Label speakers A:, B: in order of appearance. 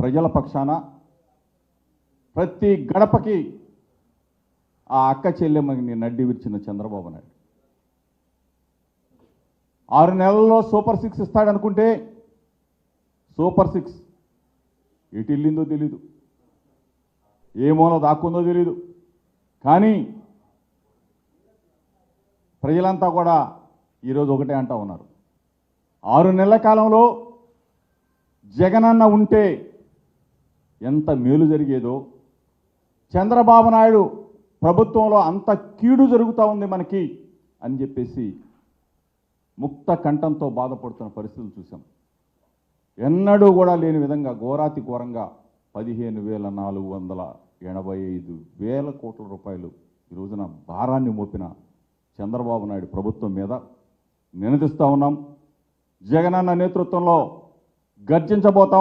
A: ప్రజల పక్షాన ప్రతి గడపకి ఆ అక్క చెల్లెమ్మని నడ్డి విరిచిన చంద్రబాబు నాయుడు. ఆరు నెలల్లో సూపర్ సిక్స్ ఇస్తాడనుకుంటే సూపర్ సిక్స్ ఎటు వెళ్ళిందో తెలీదు ఏమోనో దాక్కుందో తెలీదు. కానీ ప్రజలంతా కూడా ఈరోజు ఒకటే అంటా ఉన్నారు. ఆరు నెలల కాలంలో జగనన్న ఉంటే ఎంత మేలు జరిగేదో. చంద్రబాబు నాయుడు ప్రభుత్వంలో అంత కీడు జరుగుతూ ఉంది మనకి అని చెప్పేసి ముక్త కంఠంతో బాధపడుతున్న పరిస్థితులు చూసాం ఎన్నడూ కూడా లేని విధంగా ఘోరాతి ఘోరంగా పదిహేను వేల నాలుగు వందల ఎనభై ఐదు వేల కోట్ల రూపాయలు ఈ రోజున భారాన్ని మోపిన చంద్రబాబు నాయుడు ప్రభుత్వం మీద నినదిస్తూ ఉన్నాం. జగనన్న నేతృత్వంలో గర్జించబోతా